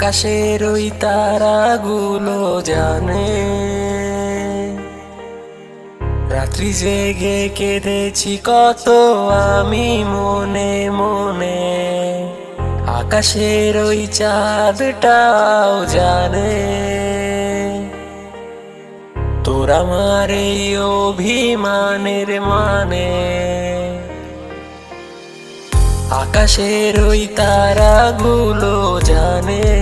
আকাশের ওই তারাগুলো জানে। রাত্রি জেগে কেঁদেছি কত আমি মনে মনে। আকাশের ওই চাঁদটাও জানে। তোর আমার এই অভিমানের মানে। আকাশের ওই তারাগুলো জানে।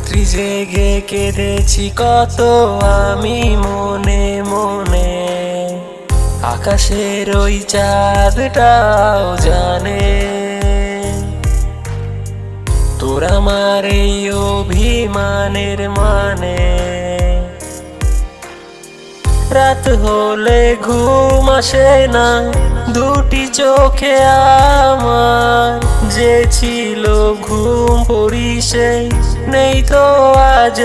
রাত্রি জেগে কেঁদেছি কত আমি মনে মনে। আকাশের ওই চাঁদটাও জানে। তোর আমার এই অভিমানের মানে। রাত হলে ঘুম আসে না, দুটি চোখে আমার যে ছিল ঘুম পরিসে নেই তো আজ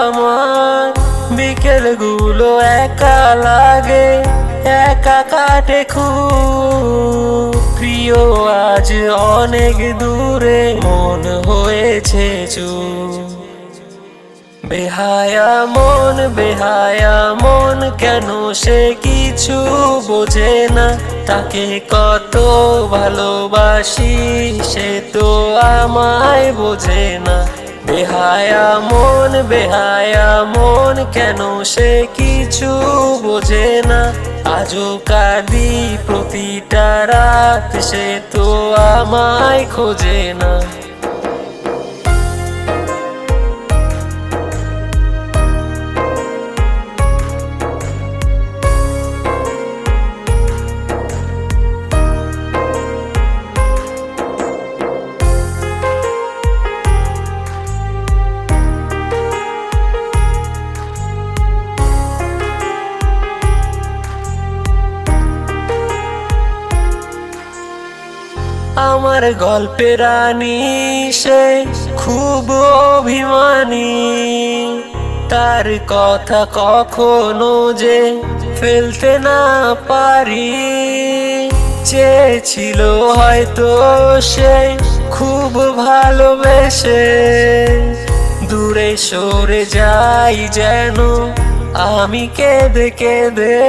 আমার। বিকেলগুলো একা লাগে, একা কাটে খুব। প্রিয়, আজ অনেক দূরে মন হয়েছে চুপ বেহায়া মন বেহায়া মন, কেন সে কিছু বোঝে না? তাকে কত ভালোবাসি, সে তো আমায় বোঝে না। বেহায়া মন বেহায়া মন, কেন সে কিছু বোঝে না? আজও কাদি প্রতিটা রাত, সে তো আমায় খোঁজে না। আমার গল্পের রানী সে খুব অভিমানী। তার কথা কখনো যে ফেলতে না পারি। চেয়েছিল হয়তো সে খুব ভালোবেসে। দূরে সরে যাই যেন আমি কেঁদে কেঁদে।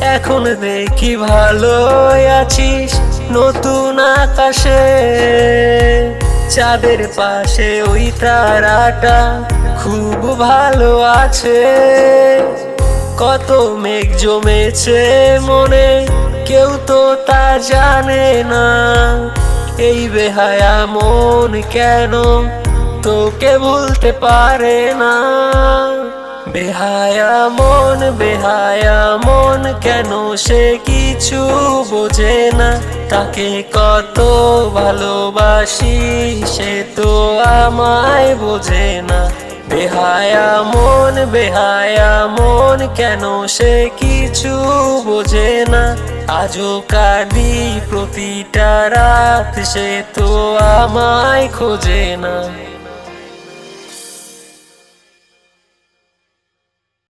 এখন দেখি ভালো আছিস নতুন আকাশে, চাঁদের পাশে ওই তারাটা খুব ভালো আছে। কত মেঘ জমেছে মনে, কেউ তো তা জানে না। এই বেহায়া মন কেন তোকে ভুলতে পারে না? বেহায়া মন, বেহায়া কেন সে কিছু বোঝে না? তাকে কত ভালোবাসি, সে তো আমায় বোঝে না। বেহায়া মন বেহায়া মন, কেন সে কিছু বোঝে না? আজও কাঁদি প্রতিটা রাত, সে তো আমায় খোঁজে না।